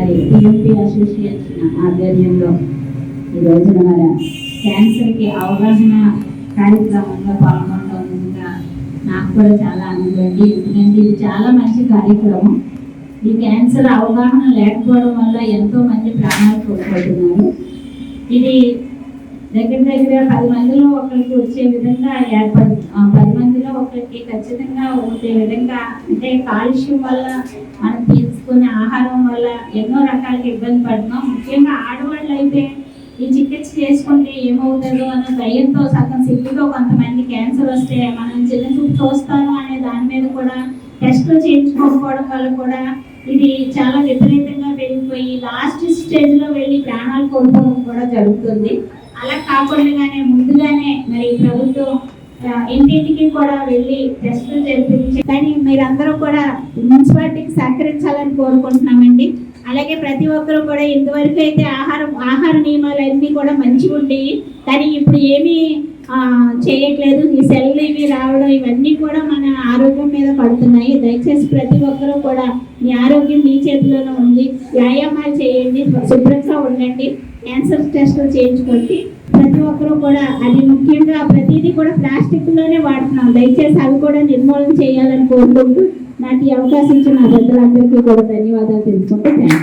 మరి TMP association ఆధ్వర్యంలో ఈ రోజున మన క్యాన్సర్కి అవగాహన కార్యక్రమంలో పాల్గొనడంగా నాకు కూడా చాలా ఆనందం అండి. ఎందుకంటే ఇది చాలా మంచి కార్యక్రమం. ఈ క్యాన్సర్ అవగాహన లేకపోవడం వల్ల ఎంతో మంది ప్రాణాలు కోల్పోతున్నారు. ఇది దగ్గర దగ్గర పది మందిలో ఒకరికి వచ్చే విధంగా ఏర్పడు పది మందిలో ఒకరికి ఖచ్చితంగా ఉండే విధంగా అంటే కాలుష్యం వల్ల మనకి తీసుకునే ఆహారం వల్ల ఎన్నో రకాలుగా ఇబ్బంది పడుతున్నాం. ముఖ్యంగా ఆడవాళ్ళు అయితే ఈ చికిత్స చేసుకుంటే ఏమవుతుందో అన్న భయంతో సగం సిగ్గుతో కొంతమంది క్యాన్సర్ వస్తే మనం చిన్న చూపు చూస్తాను అనే దాని మీద కూడా టెస్ట్లు చేయించుకోకపోవడం వల్ల కూడా ఇది చాలా విపరీతంగా పెరిగిపోయి లాస్ట్ స్టేజ్లో వెళ్ళి ప్రాణాలు కోల్పోవడం కూడా జరుగుతుంది. అలా కాకుండా ముందుగానే మరి ప్రభుత్వం ఇంటింటికి కూడా వెళ్ళి టెస్టులు జరిపించి కానీ మీరందరూ కూడా మున్సిపాలిటీకి సహకరించాలని కోరుకుంటున్నామండి. అలాగే ప్రతి ఒక్కరు కూడా ఇంతవరకు అయితే ఆహారం ఆహార నియమాలు అన్నీ కూడా మంచిగా ఉండేవి కానీ ఇప్పుడు ఏమీ చేయట్లేదు. ఈ సెల్లు ఇవి రావడం ఇవన్నీ కూడా మన ఆరోగ్యం మీద పడుతున్నాయి. దయచేసి ప్రతి ఒక్కరూ కూడా మీ ఆరోగ్యం మీ చేతిలోనే ఉంది. వ్యాయామాలు చేయండి శుభ్రంగా ఉండండి. క్యాన్సర్ టెస్టులు చేయించుకోండి. ప్రతి ఒక్కరూ కూడా అది ముఖ్యంగా ప్రతి ప్రతిదీ కూడా ప్లాస్టిక్లోనే వాడుతున్నాం. దయచేసి అవి కూడా నిర్మూలన చేయాలని కోరుకుంటూ నాకు ఈ అవకాశం ఇచ్చిన నా కూడా ధన్యవాదాలు తెలుసుకుంటూ